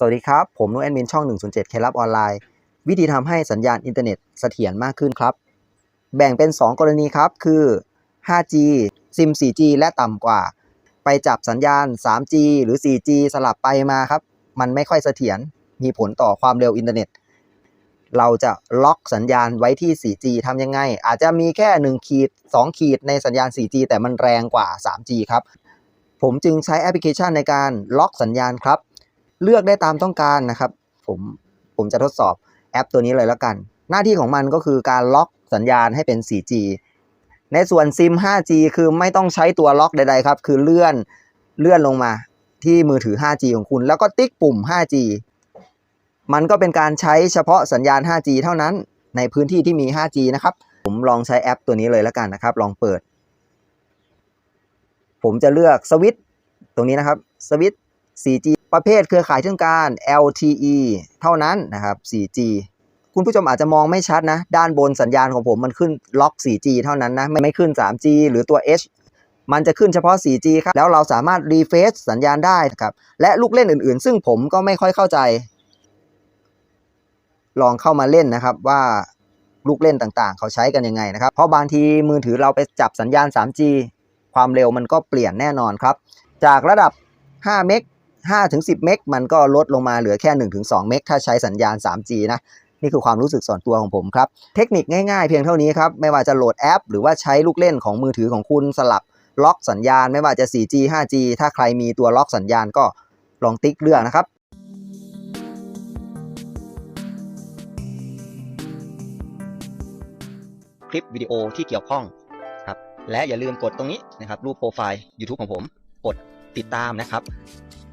สวัสดีครับ ผมนุ้ยแอดมินช่อง 107 เคล็ดลับออนไลน์ วิธีทำให้สัญญาณอินเทอร์เน็ตเสถียรมากขึ้นครับ แบ่งเป็น 2 กรณีครับ คือ 5G ซิม 4G และต่ำกว่า ไปจับสัญญาณ 3G หรือ 4G สลับไปมาครับ มันไม่ค่อยเสถียร มีผลต่อความเร็วอินเทอร์เน็ต เราจะล็อกสัญญาณไว้ที่ 4G ทำยังไง อาจจะมีแค่ 1 ขีด 2 ขีดในสัญญาณ 4G แต่มันแรงกว่า 3G ครับ ผมจึงใช้แอปพลิเคชันในการล็อกสัญญาณครับ เลือกได้ตามต้องการนะครับ ผมผมจะทดสอบแอปตัวนี้เลยแล้วกัน หน้าที่ของมันก็คือการล็อกสัญญาณให้เป็น 4G ในส่วนซิม 5G คือไม่ต้องใช้ตัวล็อกใดๆครับ คือเลื่อนเลื่อนลงมาที่มือถือ 5G ของคุณ แล้วก็ติ๊กปุ่ม 5G มันก็เป็นการใช้เฉพาะสัญญาณ 5G เท่านั้นในพื้นที่ที่มี 5G นะครับ ผมลองใช้แอปตัวนี้เลยแล้วกันนะครับ ลองเปิด ผมจะเลือกสวิตช์ตรงนี้นะครับสวิตช์ 4G ประเภทเครือข่ายเที่องการ LTE เท่านั้นนะครับ 4G คุณผู้ชมอาจจะมองไม่ชัดนะ ด้านบนสัญญาณของผมมันขึ้นล็อก 4G เท่านั้นนะไม่ไม่ขึ้น 3G หรือตัว H มันจะขึ้นเฉพาะ 4G ครับ แล้วเราสามารถรีเฟซสัญญาณได้ครับ และลูกเล่นอื่นๆ ซึ่งผมก็ไม่ค่อยเข้าใจ ลองเข้ามาเล่นนะครับว่าลูกเล่นต่างๆ เขาใช้กันยังไงนะครับ เพราะบางทีมือถือเราไปจับสัญญาณ 3G ความเร็วมันก็เปลี่ยนแน่นอนครับ จากระดับ 5 เมก 5ถึง10 เมกมันก็ลดลงมาเหลือแค่1ถึง2เมกถ้าใช้สัญญาณ 3G นะนี่คือความรู้สึกส่วนตัวของผมครับ เทคนิคง่ายๆเพียงเท่านี้ครับ ไม่ว่าจะโหลดแอป หรือว่าใช้ลูกเล่นของมือถือของคุณสลับล็อกสัญญาณ ไม่ว่าจะ 4G 5G ถ้าใครมีตัวล็อกสัญญาณก็ลองติ๊กเลือกนะครับคลิปวิดีโอที่เกี่ยวข้องครับ และอย่าลืมกดตรงนี้นะครับ รูปโปรไฟล์ YouTube ของผม กดติดตามนะครับ